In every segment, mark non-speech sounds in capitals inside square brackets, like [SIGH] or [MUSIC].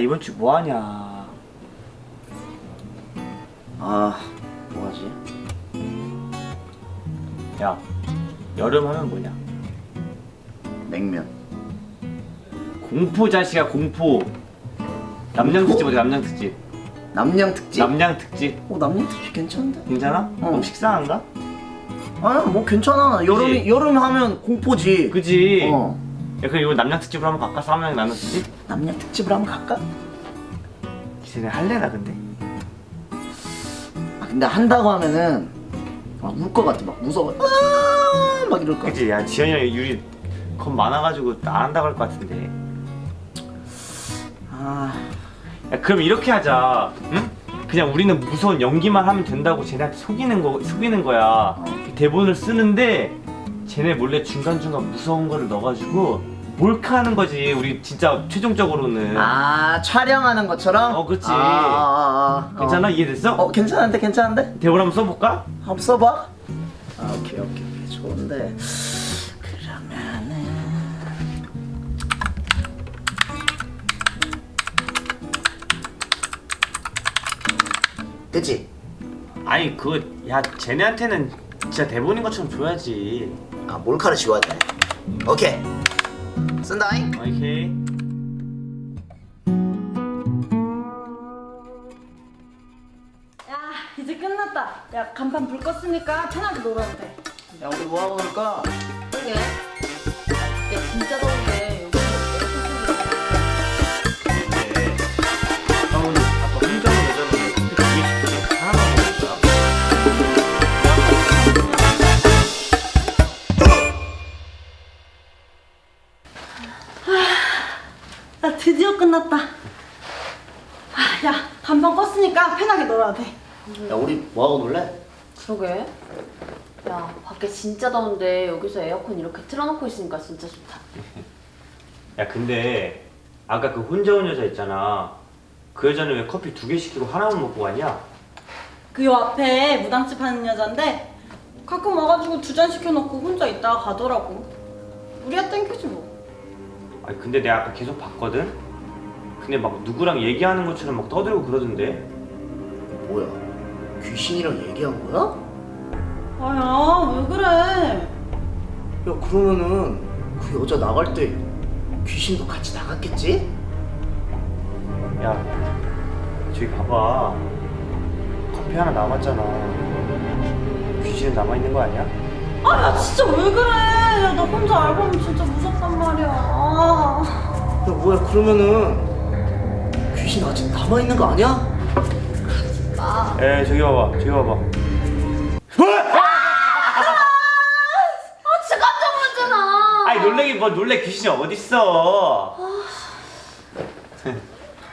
이번 주 뭐 하냐? 아 뭐하지? 야, 여름 하면 뭐냐? 냉면 공포 자식아 공포. 남양 특집 어디 남양 특집? 남양 특집? 남양 특집 어 남양 특집 괜찮은데? 괜찮아? 어. 너무 식상한가? 아뭐 괜찮아 여름이? 여름 하면 공포지 그지? 어 야 그럼 이거 남양 특집으로 한번 갈까? 싸움양 남양 특집? 남양 특집을 한번 갈까? 쟤네 할래나 근데? 아 근데 한다고 하면은 막 울 것 같아 막 무서워 아, 막 이럴 것 같아 그지? 야 지현이랑 유리 겁 많아가지고 안 한다고 할 것 같은데 아 야 그럼 이렇게 하자 응? 그냥 우리는 무서운 연기만 하면 된다고 쟤네한테 속이는 거 속이는 거야 그 대본을 쓰는데 쟤네 몰래 중간중간 무서운 거를 넣어가지고 몰카 하는 거지 우리 진짜 최종적으로는 아, 촬영하는 것처럼? 어, 그치. 아, 아, 아, 아. 괜찮아? 어. 이해됐어? 어 괜찮은데 괜찮은데? 대본 한번 써볼까? 한번 써봐 아 오케이 오케이 오케이 좋은데 그러면은 됐지? 아니 그거 야 쟤네한테는 진짜 대본인 것처럼 줘야지 아 몰카를 지워야 돼 오케이 쓴다잉 오케이. 야 이제 끝났다. 야 간판 불 껐으니까 편하게 놀아도 돼. 야 우리 뭐하고 놀까? 그게. 야 진짜 더운데 끝났다 아, 야 간판 껐으니까 편하게 놀아도 돼 야 우리 뭐하고 놀래? 그러게. 야, 밖에 진짜 더운데 여기서 에어컨 이렇게 틀어놓고 있으니까 진짜 좋다. [LAUGHS] 야 근데 아까 그 혼자 온 여자 있잖아 그 여자는 왜 커피 두 개 시키고 하나만 먹고 가냐? 그 요 앞에 무당집 하는 여잔데 가끔 와가지고 두 잔 시켜놓고 혼자 있다가 가더라고 우리야 땡큐지 뭐 아니 근데 내가 아까 계속 봤거든? 근데 막 누구랑 얘기하는 것처럼 막 떠들고 그러던데 뭐야 귀신이랑 얘기한 거야? 아야 왜 그래 야 그러면은 그 여자 나갈 때 귀신도 같이 나갔겠지? 야 저기 봐봐 커피 하나 남았잖아 귀신은 남아있는 거 아니야? 아야 진짜 왜 그래 야, 나 혼자 알고 보면 진짜 무섭단 말이야 아. 야 뭐야 그러면은 귀신 아직 남아 있는 거 아니야? 에 저기 봐봐 저기 봐봐 아, 진짜 깜짝 놀랐잖아. 아이 놀래기 뭐 놀래 귀신이 어딨어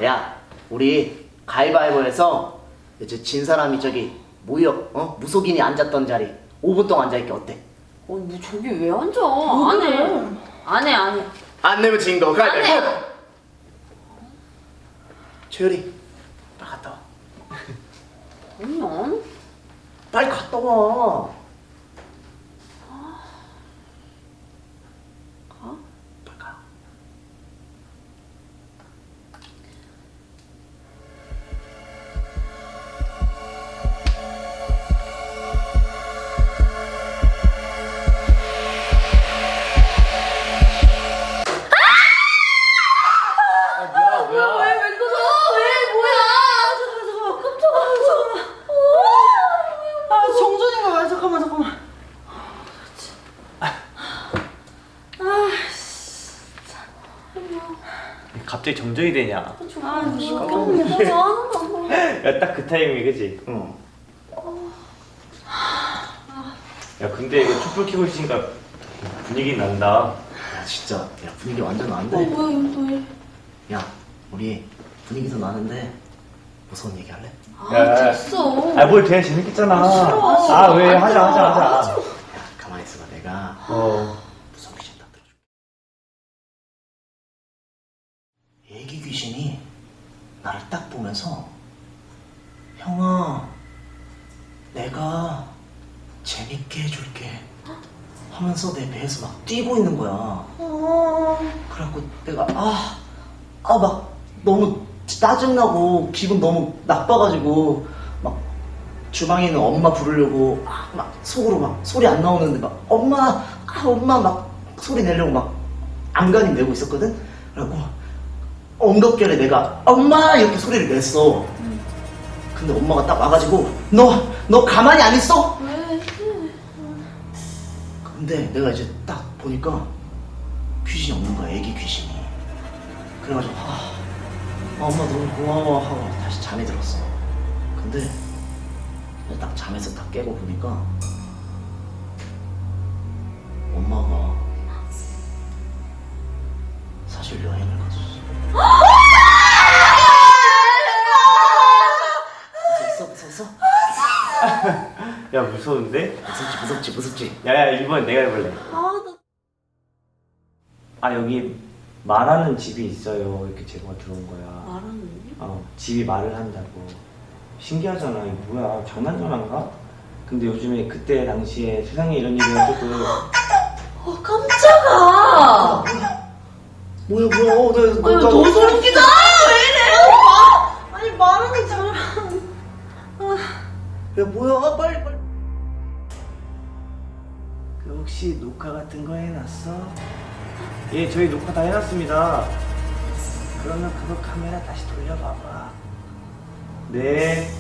야 우리 가위바위보해서 이제 진 사람이 저기 모여 어 무속인이 앉았던 자리 5분 동안 앉아 있게 어때? 어, 뭐 저기 왜 앉아? 안 해. 안 해, 안 해. 안 내면 진거. 가위바위보 최열이 빨리 갔다 와 그냥. 빨리 갔다 와 갑자기 정전이 되냐 아 깜짝 잠깐만 놀랐어. 야딱 그 타이밍에 그지? 응 야 근데 이거 촛불 켜고 있으니까 분위기 난다 야 진짜 야 분위기 완전 어, 안돼 뭐야, 이거 왜? 야 우리 분위기도 나는데 무서운 얘기 할래? 아, 됐어. 아 뭘 되게 재밌겠잖아 싫어. 아왜안 하자 하자. 하자 야 가만히 있어봐 내가 어 무서운 귀신 딱 들어줄게 애기 귀신이 나를 딱 보면서 형아 내가 재밌게 해줄게 하면서 내 배에서 막 뛰고 있는 거야. 어... 그래갖고 내가 아, 아 막 너무 짜증나고 기분 너무 나빠가지고 막 주방에 있는 엄마 부르려고 막, 막 속으로 막 소리 안 나오는데 막 엄마 아 엄마 막 소리 내려고 막 안간힘 내고 있었거든? 그래갖고 엉겁결에 내가 엄마 이렇게 소리를 냈어 근데 엄마가 딱 와가지고 너 너 가만히 안 있어? 왜? 근데 내가 이제 딱 보니까 귀신이 없는 거야 애기 귀신이 그래가지고 아, 아, 엄마 너무 고마워 하고 다시 잠에 들었어 근데 딱 잠에서 딱 깨고 보니까 야 무서운데? 무섭지 무섭지 무섭지 야야 이번 내가 해볼래. 아, 나 아 여기 말하는 집이 있어요. 이렇게 제보가 들어온 거야. 말하는 어 집이 말을 한다고. 신기하잖아. 이거 뭐야 장난 전화인가? 근데 요즘에 그때 당시에 세상에 이런 일이 어쨌든 어, 깜짝아! 뭐야 뭐야 어, 나, 아유, 나- 너무 소름 끼쳐! 왜 이래? 아니 말하는 잘. 야 뭐야 빨리 빨리 그 혹시 녹화 같은 거 해놨어? 예 저희 녹화 다 해놨습니다. 그러면 그거 카메라 다시 돌려봐봐. 네.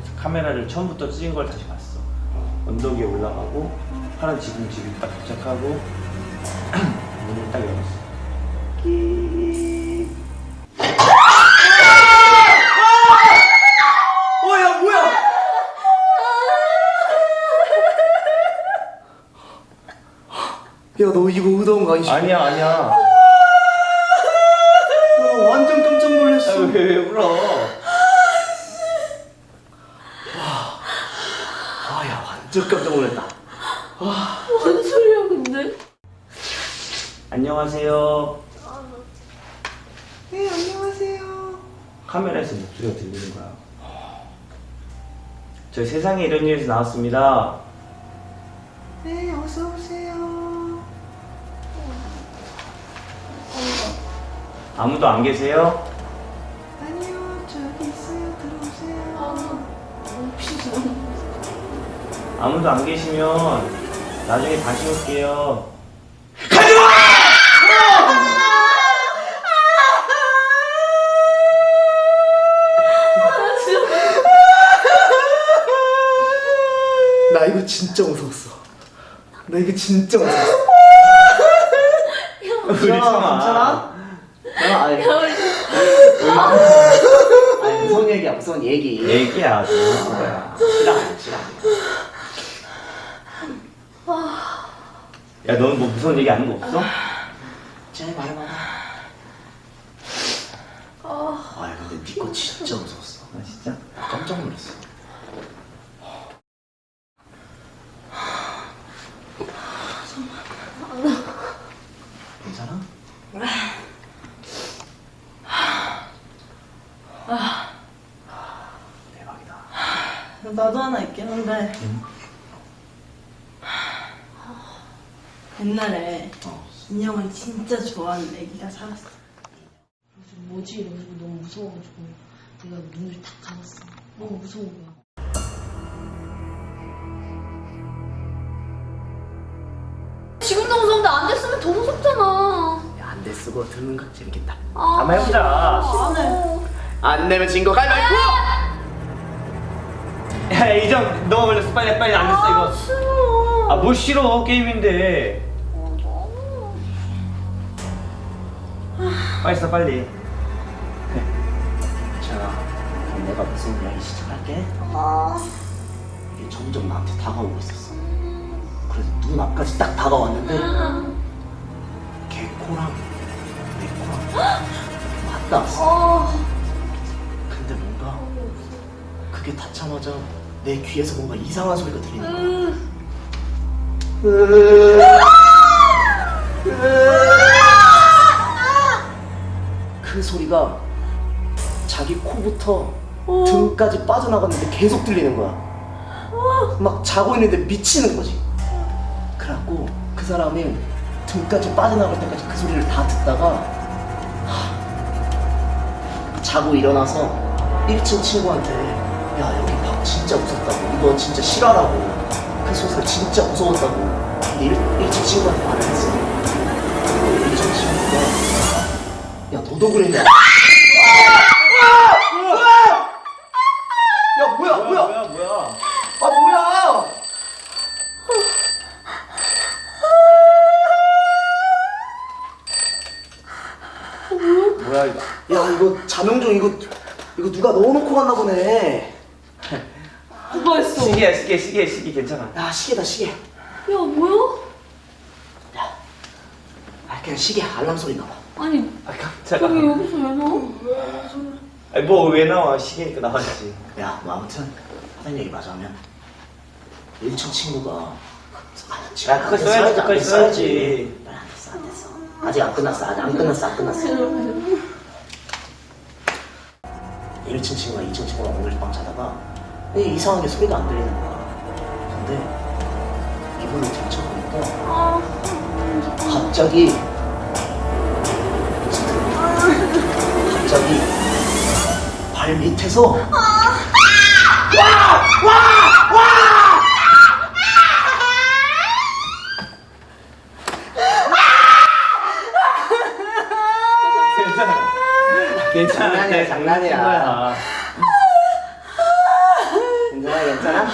그래서 카메라를 처음부터 찍은 걸 다시 봤어. 언덕 위에 올라가고 파란 지붕 집이 딱 도착하고 [CLEARS THROAT] 문을 딱 열었어. 끼. 거 아니지? 아니야 아니야. 나 완전 깜짝 놀랐어 왜, 왜 울어? 아야 완전 깜짝 놀랐다 뭔 소리야, 근데? 안녕하세요. 네, 안녕하세요. 카메라에서 목소리가 들리는 거야. 저희 세상에 이런 일에서 나왔습니다. 네, 어서 오세요. 아무도 안 계세요? 아니요, 저기 있어요. 들어오세요. 아무도 안 계시면 나중에 다시 올게요. 나 이거 진짜 무서웠어 나 이거 진짜 무서웠어 우리. 괜찮아? 야, 아니, 아니 무서운 얘기야 무서운 얘기 얘기야. 싫어 싫어 야, 너는 뭐 무서운 얘기 아는 거 없어? 제발 말해봐 아 근데 니거 진짜 무서웠어 아, 진짜? 나 깜짝 놀랐어 괜찮아? 대박이다 나도 하나 있긴 한데. 옛날에 어. 인형을 진짜 좋아하는 애기가 살았어. 그래서 뭐지 이러면서 너무 무서워가지고 내가 눈을 탁 감았어. 너무 무서운 거야. 지금도 무서운데 안 됐으면 더 무섭잖아. 야안돼 쓰고 듣는 거 재밌겠다 아, 한번 해보자. 싫어. 안 내면 진 거 가위바위보 야, 이정, 너 걸렸어. 빨리, 빨리 안 됐어, 이거. 싫어. 아, 뭐 싫어. 게임인데. 빨리 써, 빨리. 자 그럼 내가 무슨 이야기 시작할게 이게 점점 나한테 다가오고 있었어 그래서 눈 앞까지 딱 다가왔는데 개코랑 내 코랑 맞다 왔어 어, 근데 뭔가 그게 닿자마자 내 귀에서 뭔가 이상한 소리가 들리는 거야 그 소리가 자기 코부터 등까지 빠져나갔는데 계속 들리는 거야. 막 자고 있는데 미치는 거지. 그래갖고 그 사람이 등까지 빠져나갈 때까지 그 소리를 다 듣다가 하, 자고 일어나서 1층 친구한테 야 여기 방 진짜 무섭다고. 이거 진짜 실화라고. 그 소설 진짜 무서웠다고. 근데 1, 1층 친구한테 말을 했어. 1층 친구가 야 너도 그랬냐? 야 뭐야? 뭐야 뭐야 뭐야? 아 뭐야? 뭐야 이거? 야 이거 자명종 이거 이거 누가 넣어놓고 갔나 보네? 시계야 시계 시계 시계 괜찮아. 야 시계다 시계. 야 뭐야? 아 그냥 시계 알람 소리인가 봐 아니 아 저기 깜짝아. 여기서 왜 나와? 아니 뭐왜 나와? 시계니까 나왔지. 야, 뭐 아무튼 하던 얘기 마저 하면 1층 친구가 아, 지금 야, 그거 안 됐어, 써야지, 안 그거 됐어, 써야지. 빨리 안 됐어 안 됐어. 아직 안 끝났어 아직 안 끝났어 안 끝났어. 1층 친구가 2층 친구랑 오늘 밤 자다가 이 이상하게 소리가 안 들리는 거야. 근데 이불을 들쳐보니까 갑자기 갑자기 발 밑에서 괜찮아. [LAUGHS] 괜찮아 장난이야, 장난이야. 괜찮아?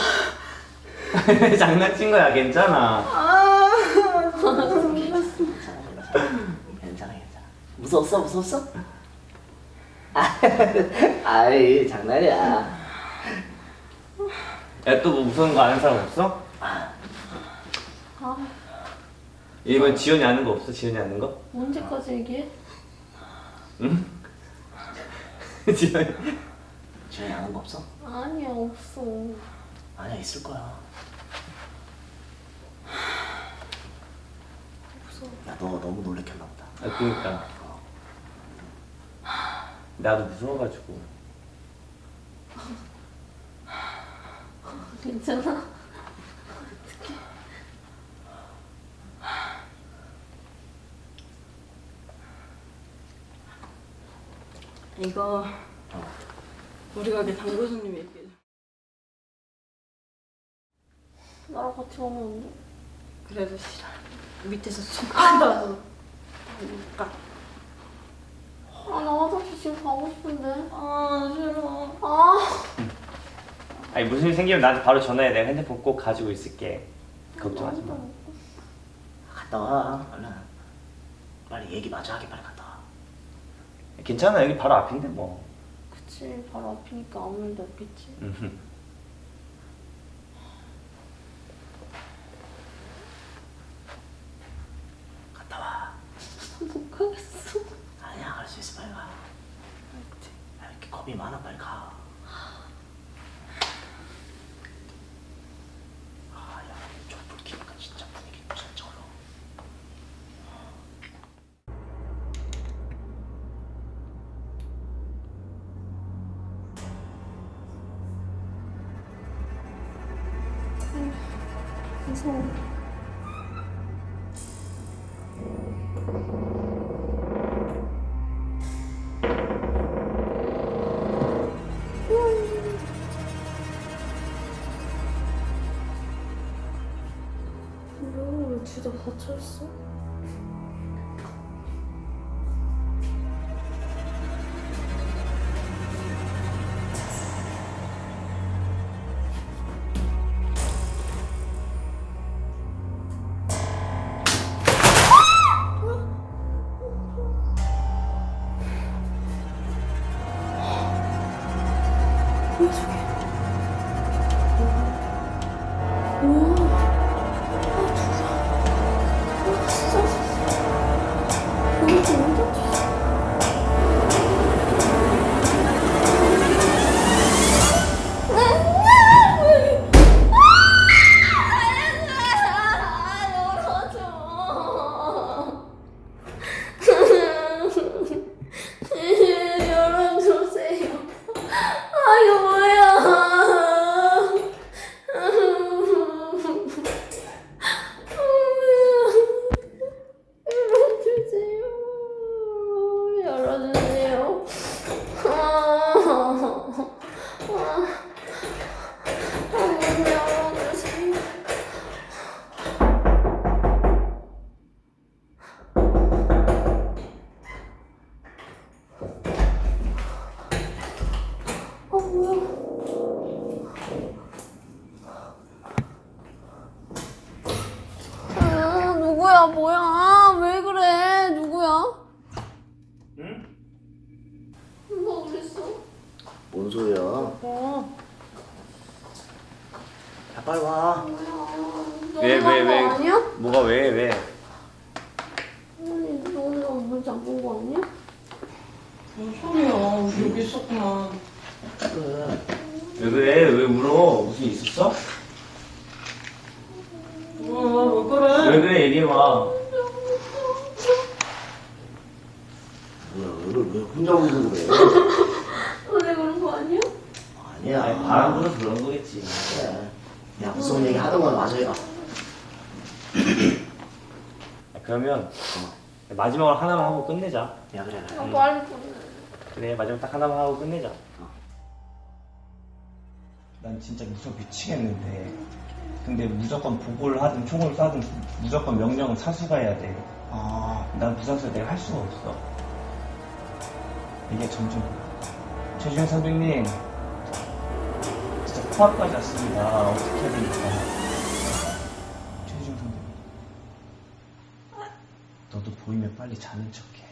[LAUGHS] 장난친 거야 괜찮아 [LAUGHS] 괜찮아 괜찮아 무서웠어 무서웠어? 아, [LAUGHS] 아이 장난이야 야 또 뭐 무서운 거 아는 사람 없어? 이번 지연이 아는 거 없어? 지연이 아는 거? 언제까지 얘기해? 응? 지연이 없어. 아니야 있을 거야. 야너 너무 놀래켰나 보다. 아 그니까. 나도 무서워가지고. [LAUGHS] 괜찮아? 이거 우리 가게 당 교수님 얘기 돼? 그래도 싫어. 밑에서 숨가다서 까. 아, 나 화장실 지금 가고 싶은데. 아 싫어. 아, 아니 무슨 일 생기면 나한테 바로 전화해 내가 핸드폰 꼭 가지고 있을게 걱정하지 마 갔다 와 얼른 빨리 얘기 마저 하게 빨리 갔다 와 괜찮아 여기 바로 앞인데 뭐 그치. 바로 앞이니까 아무 일도 없겠지. 음흠. 갔다 와 못 가겠어. 아니야 갈 수 있어 빨리 가 야, 겁이 많아 빨리 가 진짜 어려워 무서워. 닫혀있어? 여기 있었구나 그래. 왜 그래? 왜 울어? 무슨 일 있었어? 뭐야 왜 그래 왜 그래? 얘기해봐. 뭐야 왜, 왜 혼자 울고 그래? 너네 그런 거 아니야? 아니야. 아니, 바람 불어서 그런 거겠지. 그래. 야 무서운 얘기 하던 건 마저 해봐. 그러면 마지막으로 하나만 하고 끝내자. 야 그래 그래. 아 빨리 보내 그래 마지막 딱 하나만 하고 끝내자. 난 진짜 무서워 미치겠는데. 근데 무조건 보고를 하든 총을 쏴든 무조건 명령은 사수가 해야 돼. 아, 난 부산서 내가 할 수가 없어. 이게 점점 최주영 선배님 진짜 코앞까지 왔습니다. 어떻게 해야 됩니까? 최주영 선배님. 너도 보이면 빨리 자는 척해.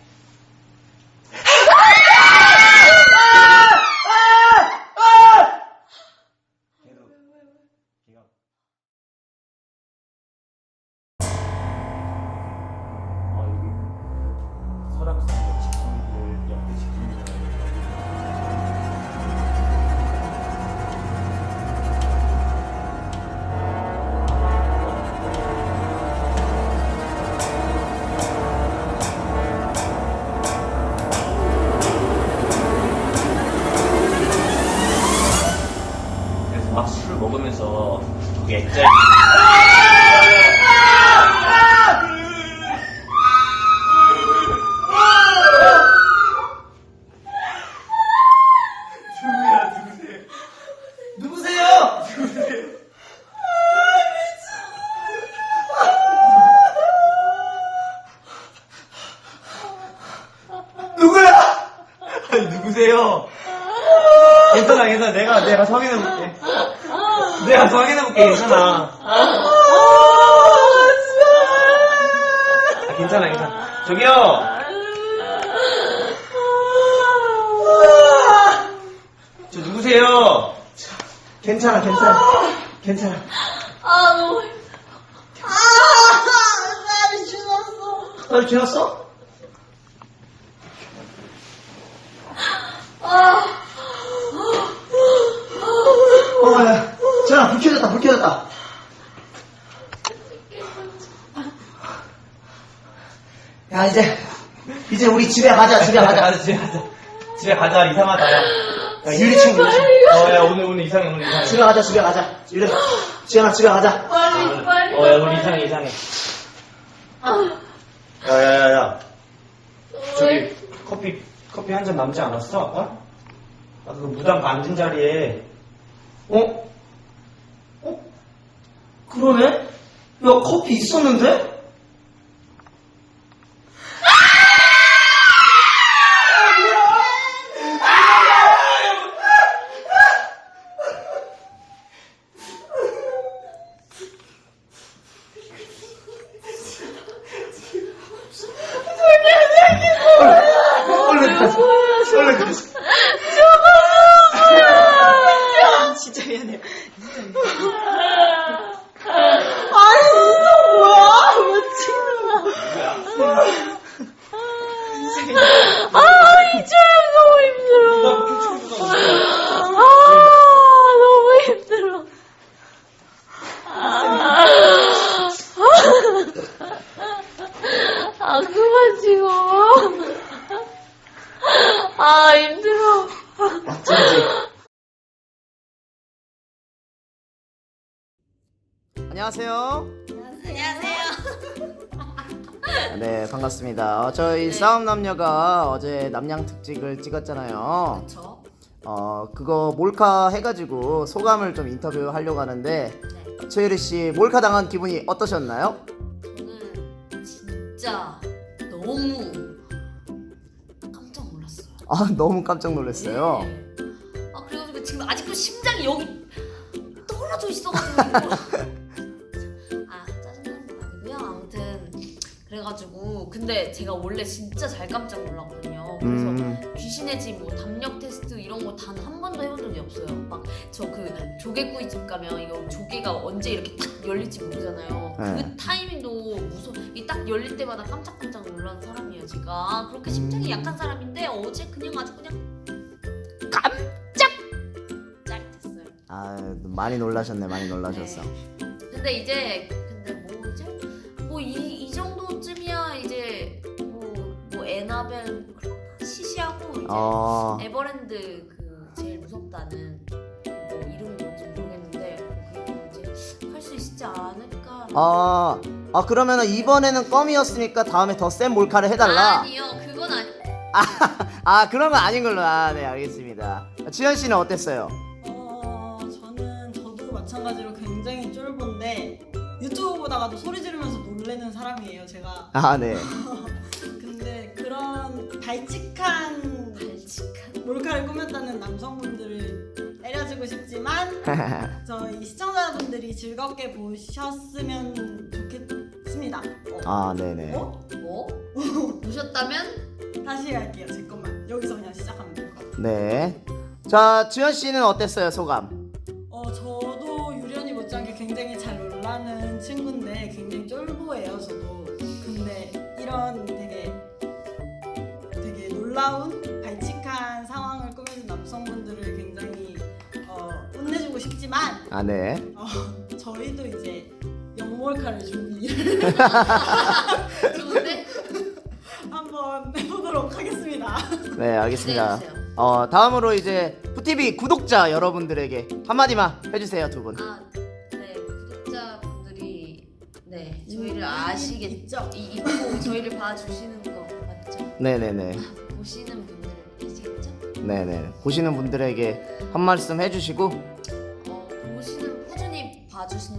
거기 액자 누구세요? 누구야? 아니 누구세요? 괜찮아 괜찮아 내가 내가 확인해볼게 내가 확인해볼게 괜찮아 아, 괜찮아 괜찮아 저기요 저 누구세요? 괜찮아 괜찮아 괜찮아. 아 너무 널 지났어? 어, 야, 지현아, 불 켜졌다, 불 켜졌다. 야, 이제, 이제 우리 집에 가자, 집에 가자. 가자 집에 가자 집에 가자 이상하다 야, 야, 유리 친구. 어, 야 오늘 오늘 이상해 오늘 이상해 집에 가자, 집에 가자. 유리, 지현아, 집에 가자. 빨리 빨리 어, 야, 우리 이상해, 이상해. 야, 야, 야, 야. 저기, 커피, 커피 한 잔 남지 않았어, 아까? 아까 그 무당 앉은 자리에. 어? 어? 그러네? 야, 커피 있었는데? 반갑습니다. 어, 저희 싸움 남녀가 어제 남양 특집을 찍었잖아요. 그렇죠. 어, 그거 몰카 해가지고 소감을 좀 인터뷰 하려고 하는데 네. 최유리 씨 몰카 당한 기분이 어떠셨나요? 저는 진짜 너무 깜짝 놀랐어요. 아, 너무 깜짝 놀랐어요. 네. 아 그래가지고 지금 아직도 심장이 여기 떨어져 있어가지고 [LAUGHS] 그래가지고 근데 제가 원래 진짜 잘 깜짝 놀랐거든요. 그래서 음. 귀신의 집 뭐 담력 테스트 이런 거 단 한 번도 해본 적이 없어요. 막 저 그 조개구이 집 가면 이거 조개가 언제 이렇게 딱 열릴지 모르잖아요. 네. 그 타이밍도 무서. 이딱 열릴 때마다 깜짝깜짝 놀라는 사람이에요. 제가 그렇게 심장이 음. 약한 사람인데 어제 그냥 아주 그냥 깜짝 짜릿했어요. 아 많이 놀라셨네 많이 놀라셨어. 네. 근데 이제 근데 뭐 이제 뭐이 어. 에버랜드 그 제일 무섭다는 뭐 이름이 뭔지 모르겠는데 뭐 그거 이제 할 수 있지 않을까. 아, 아 그러면은 이번에는 껌이었으니까 다음에 더 센 몰카를 해달라. 아니요 그건 아니. 아 [LAUGHS] 그런 건 아닌 걸로. 아 네 알겠습니다. 지현 씨는 어땠어요? 어, 저는 저도 마찬가지로 굉장히 쫄보인데 유튜브 보다가도 소리 지르면서 놀래는 사람이에요, 제가. 아 네. [LAUGHS] 발칙한 발칙한. 몰카를 꾸몄다는 남성분들을 때려주고 싶지만 [LAUGHS] 저희 시청자분들이 즐겁게 보셨으면 좋겠습니다. 어, 아 네네. 어? 뭐 보셨다면 다시 갈게요, 제 것만. 여기서 그냥 시작하면 될것 같아요. 네. 자 지현 씨는 어땠어요 소감? 아 네. 어, 저희도 이제 영몰카를 준비를 [LAUGHS] 좋은데 한번 해보도록 하겠습니다. 네 알겠습니다. 기대해주세요. 어 다음으로 이제 푸티비 구독자 여러분들에게 한마디만 해주세요 두 분. 아, 네 구독자분들이 네 저희를 아시겠 있죠? 이 있고 저희를 봐주시는 거 맞죠? 네네네. 보시는 분들 계시겠죠? 네네. 보시는 분들에게 한 말씀 해주시고 봐주신